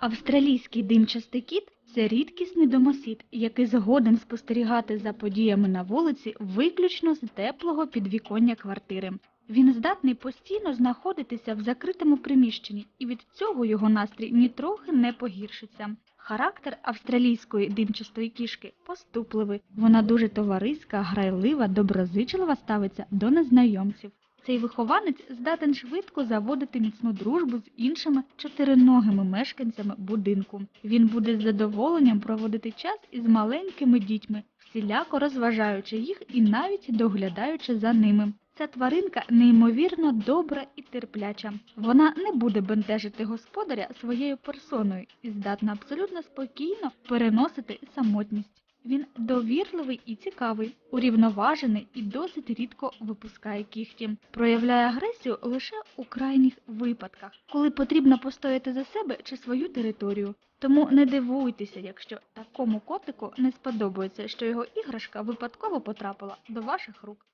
Австралійський димчастий кіт це рідкісний домосід, який згоден спостерігати за подіями на вулиці виключно з теплого підвіконня квартири. Він здатний постійно знаходитися в закритому приміщенні, і від цього його настрій нітрохи не погіршиться. Характер австралійської димчастої кішки поступливий. Вона дуже товариська, грайлива, доброзичлива ставиться до незнайомців. Цей вихованець здатен швидко заводити міцну дружбу з іншими чотириногими мешканцями будинку. Він буде з задоволенням проводити час із маленькими дітьми, всіляко розважаючи їх і навіть доглядаючи за ними. Ця тваринка неймовірно добра і терпляча. Вона не буде бентежити господаря своєю персоною і здатна абсолютно спокійно переносити самотність. Він довірливий і цікавий, урівноважений і досить рідко випускає кіхті. Проявляє агресію лише у крайніх випадках, коли потрібно постояти за себе чи свою територію. Тому не дивуйтеся, якщо такому котику не сподобається, що його іграшка випадково потрапила до ваших рук.